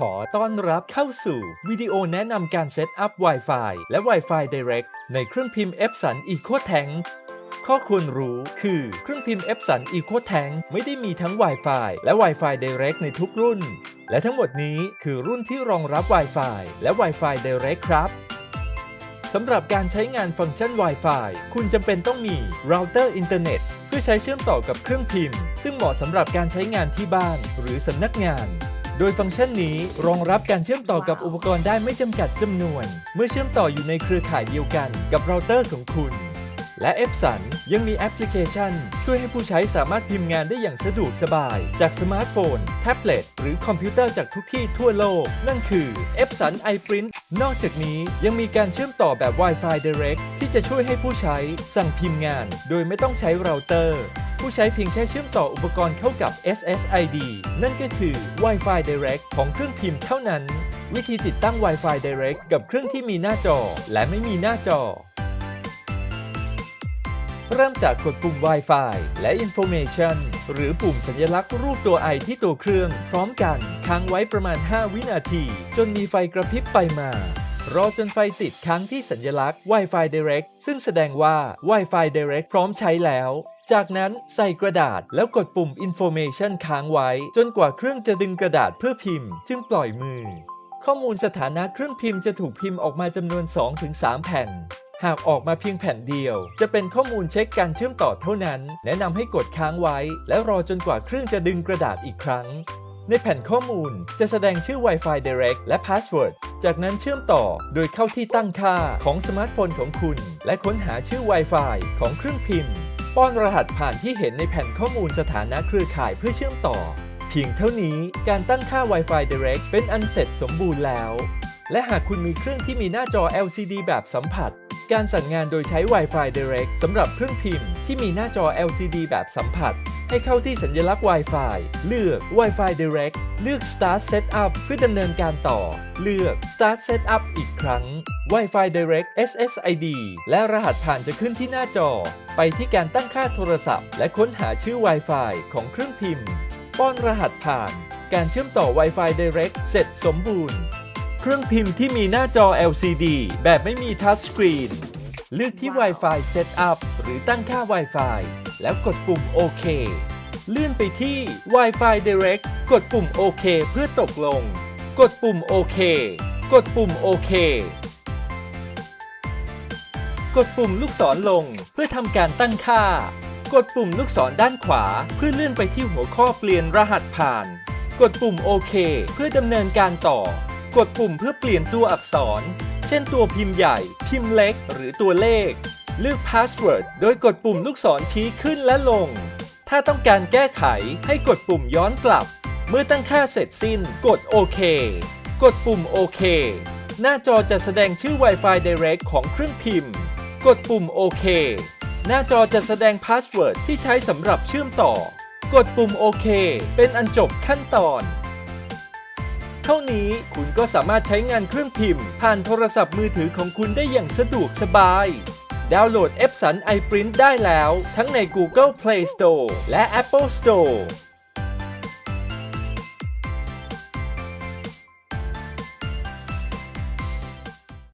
ขอต้อนรับเข้าสู่วิดีโอแนะนำการเซตอัพ Wi-Fi และ Wi-Fi Direct ในเครื่องพิมพ์ Epson EcoTank ข้อควรรู้คือ เครื่องพิมพ์ Epson EcoTank ไม่ได้มีทั้ง Wi-Fi และ Wi-Fi Direct ในทุกรุ่น และทั้งหมดนี้คือรุ่นที่รองรับ Wi-Fi และ Wi-Fi Direct ครับสำหรับการใช้งานฟังก์ชัน Wi-Fi คุณจำเป็นต้องมีเราเตอร์อินเทอร์เน็ตเพื่อใช้เชื่อมต่อกับเครื่องพิมพ์ ซึ่งเหมาะสำหรับการใช้งานที่บ้านหรือสำนักงาน ดยฟังก์ชันนี้รองรับการเชื่อมต่อกับอุปกรณ์ได้ไม่จำกัดจำนวน เมื่อเชื่อมต่ออยู่ในเครือข่ายเดียวกัน กับเราเตอร์ของคุณ และ Epson ยังมีแอปพลิเคชัน ช่วยให้ผู้ใช้สามารถพิมพ์งานได้อย่างสะดวกสบาย จากสมาร์ทโฟน แท็บเล็ต หรือคอมพิวเตอร์จากทุกที่ทั่วโลก นั่นคือ Epson iPrint นอกจากนี้ยังมีการเชื่อมต่อแบบ Wi-Fi Direct ที่จะช่วยให้ผู้ใช้สั่งพิมพ์งาน โดยไม่ต้องใช้เราเตอร์ ผู้ใช้เพียงแค่เชื่อมต่ออุปกรณ์เข้ากับ SSID นั่นก็คือ Wi-Fi Direct ของเครื่องพิมพ์เท่านั้น วิธีติดตั้ง Wi-Fi Direct กับเครื่องที่มีหน้าจอ และไม่มีหน้าจอ เริ่มจากกดปุ่ม Wi-Fi และ Information หรือปุ่มสัญลักษณ์รูปตัวไอที่ตัวเครื่อง พร้อมกันค้างไว้ประมาณ 5 วินาที จนมีไฟกระพริบไปมารอจนไฟติดค้างที่สัญลักษณ์ Wi-Fi Direct ซึ่งแสดงว่า Wi-Fi Direct พร้อมใช้แล้วจากนั้นใส่กระดาษแล้วกดปุ่ม Information ค้างไว้ จนกว่าเครื่องจะดึงกระดาษเพื่อพิมพ์ จึงปล่อยมือ ข้อมูลสถานะเครื่องพิมพ์จะถูกพิมพ์ออกมาจำนวน 2-3 แผ่น หากออกมาเพียงแผ่นเดียว จะเป็นข้อมูลเช็คการเชื่อมต่อเท่านั้น แนะนำให้กดค้างไว้ และรอจนกว่าเครื่องจะดึงกระดาษอีกครั้ง ในแผ่นข้อมูลจะแสดงชื่อ Wi-Fi Direct และ Password จากนั้นเชื่อมต่อโดยเข้าที่ตั้งค่าของสมาร์ทโฟนของคุณ และค้นหาชื่อ Wi-Fi ของเครื่องพิมพ์ ป้อนรหัสผ่านที่เห็นในแผ่นข้อมูลสถานะเครือข่ายเพื่อเชื่อมต่อ เพียงเท่านี้การตั้งค่า Wi-Fi Direct เป็นอันเสร็จสมบูรณ์แล้ว และหากคุณมีเครื่องที่มีหน้าจอ LCD แบบสัมผัส การสั่งงานโดยใช้ Wi-Fi Direct สำหรับเครื่องพิมพ์ที่มีหน้าจอ LCD แบบสัมผัส ให้เข้าที่สัญลักษณ์ Wi-Fi เลือก Wi-Fi Direct เลือก Start Setup เพื่อดำเนินการต่อ เลือก Start Setup อีกครั้ง Wi-Fi Direct SSID และรหัสผ่านจะขึ้นที่หน้าจอ ไปที่การตั้งค่าโทรศัพท์ และค้นหาชื่อ Wi-Fi ของเครื่องพิมพ์ ป้อนรหัสผ่าน การเชื่อมต่อ Wi-Fi Direct เสร็จสมบูรณ์ เครื่องพิมพ์ที่มีหน้าจอ LCD แบบไม่มีทัชสกรีน เลือกที่ Wi-Fi Setup หรือตั้งค่า Wi-Fi แล้วกดปุ่มโอเคเลื่อนไปที่ Wi-Fi Direct กดปุ่มโอเคเพื่อตกลง กดปุ่มโอเคกดปุ่มโอเคกดปุ่มลูกศรลงเพื่อทำการตั้งค่า กดปุ่มลูกศรด้านขวา เพื่อเลื่อนไปที่หัวข้อเปลี่ยนรหัสผ่าน กดปุ่มโอเคเพื่อดำเนินการต่อ กดปุ่มเพื่อเปลี่ยนตัวอักษร เช่นตัวพิมพ์ใหญ่ พิมพ์เล็ก หรือตัวเลข เลือก Password โดยกดปุ่มลูกศรชี้ขึ้นและลง ถ้าต้องการแก้ไขให้กดปุ่มย้อนกลับ เมื่อตั้งค่าเสร็จสิ้น กดโอเค กดปุ่มโอเค หน้าจอจะแสดงชื่อ Wi-Fi Direct ของเครื่องพิมพ์ กดปุ่มโอเค หน้าจอจะแสดงพาสเวิร์ดที่ใช้สำหรับเชื่อมต่อ กดปุ่มโอเค เป็นอันจบขั้นตอน เท่านี้คุณก็สามารถใช้งานเครื่องพิมพ์ ผ่านโทรศัพท์มือถือของคุณได้อย่างสะดวกสบาย ดาวน์โหลด Epson iPrint ได้แล้ว ทั้งใน Google Play Store และ Apple Store